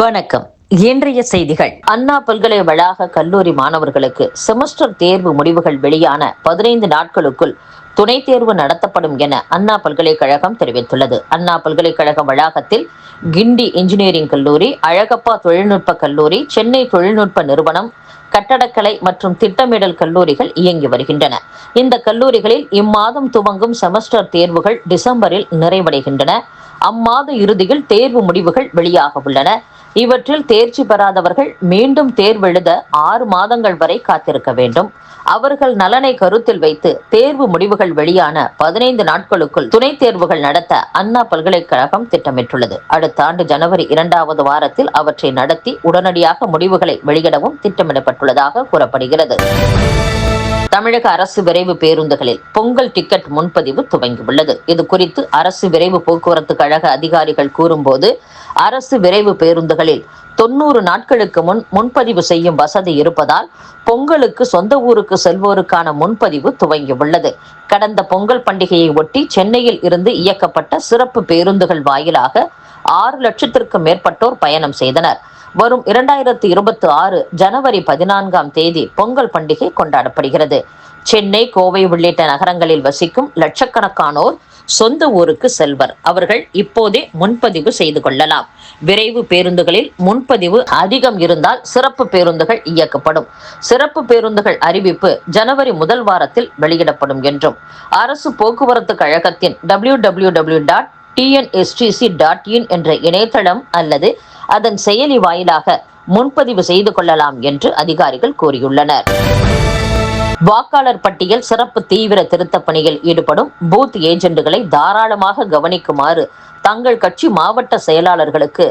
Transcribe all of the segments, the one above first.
வணக்கம். இன்றைய செய்திகள். அண்ணா பல்கலை வளாக கல்லூரி மாணவர்களுக்கு செமஸ்டர் தேர்வு முடிவுகள் வெளியான பதினைந்து நாட்களுக்குள் துணைத் தேர்வு நடத்தப்படும் என அண்ணா பல்கலைக்கழகம் தெரிவித்துள்ளது. அண்ணா பல்கலைக்கழக வளாகத்தில் கிண்டி இன்ஜினியரிங் கல்லூரி அழகப்பா தொழில்நுட்ப கல்லூரி சென்னை தொழில்நுட்ப நிறுவனம் கட்டடக்கலை மற்றும் திட்டமிடல் கல்லூரிகள் இயங்கி வருகின்றன. இந்த கல்லூரிகளில் இம்மாதம் துவங்கும் செமஸ்டர் தேர்வுகள் டிசம்பரில் நிறைவடைகின்றன. அம்மாத இறுதியில் தேர்வு முடிவுகள் வெளியாக உள்ளன. இவற்றில் தேர்ச்சி பெறாதவர்கள் மீண்டும் தேர்வெழுத ஆறு மாதங்கள் வரை காத்திருக்க வேண்டும். அவர்கள் நலனை கருத்தில் வைத்து தேர்வு முடிவுகள் வெளியான பதினைந்து நாட்களுக்குள் துணைத் தேர்வுகள் நடத்த அண்ணா பல்கலைக்கழகம் திட்டமிட்டுள்ளது. அடுத்த ஆண்டு ஜனவரி இரண்டாவது வாரத்தில் அவற்றை நடத்தி உடனடியாக முடிவுகளை வெளியிடவும் திட்டமிடப்பட்டுள்ளதாக கூறப்படுகிறது. தமிழக அரசு விரைவு பேருந்துகளில் பொங்கல் டிக்கெட் முன்பதிவு துவங்கியுள்ளது. இது குறித்து அரசு விரைவு போக்குவரத்து கழக அதிகாரிகள் கூறும்போது அரசு விரைவு பேருந்துகளில் தொன்னூறு நாட்களுக்கு முன் முன்பதிவு செய்யும் வசதி இருப்பதால் பொங்கலுக்கு சொந்த ஊருக்கு செல்வோருக்கான முன்பதிவு துவங்கியுள்ளது. கடந்த பொங்கல் பண்டிகையை ஒட்டி சென்னையில் இருந்து இயக்கப்பட்ட சிறப்பு பேருந்துகள் வாயிலாக ஆறு லட்சத்திற்கும் மேற்பட்டோர் பயணம் செய்தனர். வரும் இரண்டாயிரத்தி இருபத்தி ஆறு ஜனவரி பதினான்காம் தேதி பொங்கல் பண்டிகை கொண்டாடப்படுகிறது. சென்னை கோவை உள்ளிட்ட நகரங்களில் வசிக்கும் லட்சக்கணக்கானோர் சொந்த ஊருக்கு செல்வர். அவர்கள் இப்போதே முன்பதிவு செய்து கொள்ளலாம். விரைவு பேருந்துகளில் முன்பதிவு அதிகம் இருந்தால் சிறப்பு பேருந்துகள் இயக்கப்படும். சிறப்பு பேருந்துகள் அறிவிப்பு ஜனவரி முதல் வாரத்தில் வெளியிடப்படும் என்றும் அரசு போக்குவரத்து கழகத்தின் W W W dot TNSTC dot in என்ற இணையதளம் அல்லது அதன் செயலி வாயிலாக முன்பதிவு செய்து கொள்ளலாம் என்று அதிகாரிகள் கூறியுள்ளனர். வாக்காளர் பட்டியல் சிறப்பு தீவிர திருத்தப் பணியில் ஈடுபடும் பூத் ஏஜென்ட்டுகளை தாராளமாக கவனிக்குமாறு தங்கள் கட்சி மாவட்ட செயலாளர்களுக்கு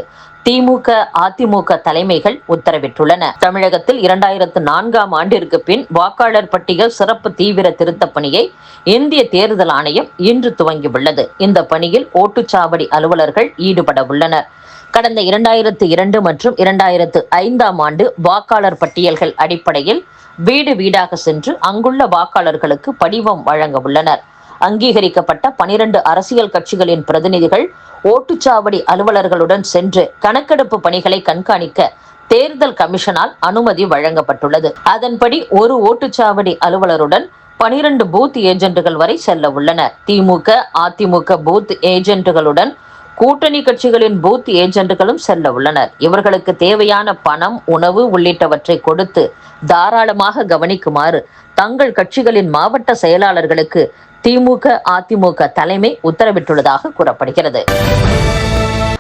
திமுக அதிமுக தலைமைகள் உத்தரவிட்டுள்ளன. தமிழகத்தில் இரண்டாயிரத்து நான்காம் ஆண்டிற்கு பின் வாக்காளர் பட்டியல் சிறப்பு தீவிர திருத்தப் பணியை இந்திய தேர்தல் ஆணையம் இன்று துவங்கியுள்ளது. இந்த பணியில் ஓட்டுச்சாவடி அலுவலர்கள் ஈடுபட உள்ளனர். கடந்த இரண்டாயிரத்து இரண்டு மற்றும் இரண்டாயிரத்து ஐந்தாம் ஆண்டு வாக்காளர் பட்டியல்கள் அடிப்படையில் வீடு வீடாக சென்று அங்குள்ள வாக்காளர்களுக்கு படிவம் வழங்க உள்ளனர். அங்கீகரிக்கப்பட்ட பனிரண்டு அரசியல் கட்சிகளின் பிரதிநிதிகள் ஓட்டுச்சாவடி அலுவலர்களுடன் சென்று கணக்கெடுப்பு பணிகளை கண்காணிக்க தேர்தல் கமிஷனால் அனுமதி வழங்கப்பட்டுள்ளது. அதன்படி ஒரு ஓட்டுச்சாவடி அலுவலருடன் பனிரண்டு பூத் ஏஜென்ட்டுகள் வரை செல்ல உள்ளனர். திமுக அதிமுக பூத் ஏஜென்ட்டுகளுடன் கூட்டணி கட்சிகளின் பூத் ஏஜென்ட்களும் செல்ல உள்ளனர். இவர்களுக்கு தேவையான பணம் உணவு உள்ளிட்டவற்றை கொடுத்து தாராளமாக கவனிக்குமாறு தங்கள் கட்சிகளின் மாவட்ட செயலாளர்களுக்கு திமுக அதிமுக தலைமை உத்தரவிட்டுள்ளதாக கூறப்படுகிறது.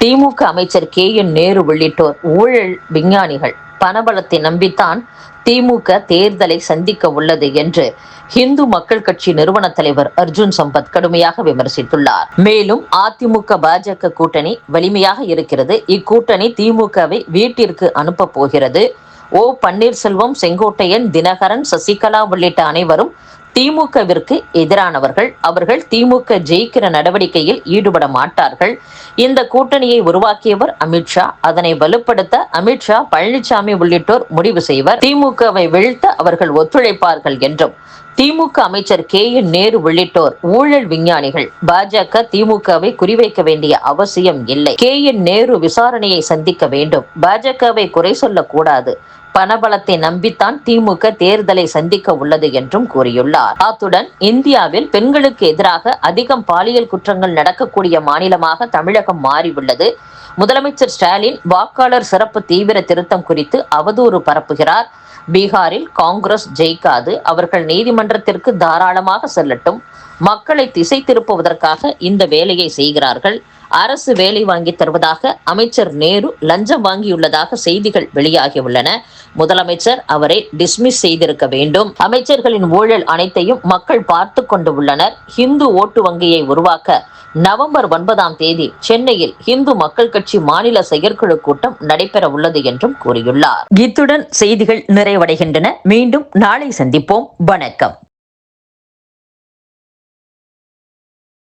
திமுக அமைச்சர் கே என் நேரு உள்ளிட்டோர் ஊழல் விஞ்ஞானிகள் பணபலத்தை நம்பித்தான் திமுக தேர்தலை சந்திக்க உள்ளது என்று இந்து மக்கள் கட்சி நிறுவன தலைவர் அர்ஜுன் சம்பத் கடுமையாக விமர்சித்துள்ளார். மேலும் அதிமுக பாஜக கூட்டணி வலிமையாக இருக்கிறது. இக்கூட்டணி திமுகவை வீட்டிற்கு அனுப்ப போகிறது. ஓ பன்னீர்செல்வம் செங்கோட்டையன் தினகரன் சசிகலா உள்ளிட்ட அனைவரும் திமுகவிற்கு எதிரானவர்கள் அவர்கள் திமுக ஜெயிக்கிற நடவடிக்கையில் ஈடுபட மாட்டார்கள். இந்த கூட்டணியை உருவாக்கியவர் அமித்ஷா அதனை வலுப்படுத்த அமித்ஷா பழனிசாமி உள்ளிட்டோர் முடிவு செய்வர். திமுகவை வீழ்த்த அவர்கள் ஒத்துழைப்பார்கள் என்றும் திமுக அமைச்சர் கே என் நேரு உள்ளிட்டோர் ஊழல் விஞ்ஞானிகள். பாஜக திமுகவை குறிவைக்க வேண்டிய அவசியம் இல்லை. கே என் நேரு விசாரணையை சந்திக்க வேண்டும். பாஜகவை குறை சொல்லக்கூடாது. பணபலத்தை நம்பித்தான் திமுக தேர்தலை சந்திக்க உள்ளது என்றும் கூறியுள்ளார். அத்துடன் இந்தியாவில் பெண்களுக்கு எதிராக அதிகம் பாலியல் குற்றங்கள் நடக்கக்கூடிய மாநிலமாக தமிழகம் மாறியுள்ளது. முதலமைச்சர் ஸ்டாலின் வாக்காளர் சிறப்பு தீவிர திருத்தம் குறித்து அவதூறு பரப்புகிறார். பீகாரில் காங்கிரஸ் ஜெயிக்காது அவர்கள் நீதிமன்றத்திற்கு தாராளமாக செல்லட்டும். மக்களை திசை திருப்புவதற்காக இந்த வேலையை செய்கிறார்கள். அரசு வேலை வாங்கி தருவதாக அமைச்சர் நேரு லஞ்சம் வாங்கியுள்ளதாக செய்திகள் வெளியாகியுள்ளன. முதலமைச்சர் அவரை டிஸ்மிஸ் செய்திருக்க வேண்டும். அமைச்சர்களின் ஊழல் அனைத்தையும் மக்கள் பார்த்து கொண்டு உள்ளனர். ஹிந்து ஓட்டு வங்கியை உருவாக்க நவம்பர் ஒன்பதாம் தேதி சென்னையில் இந்து மக்கள் கட்சி மாநில செயற்குழு கூட்டம் நடைபெற உள்ளது என்றும் கூறியுள்ளார். இத்துடன் செய்திகள் நிறைவடைகின்றன. மீண்டும் நாளை சந்திப்போம். வணக்கம்.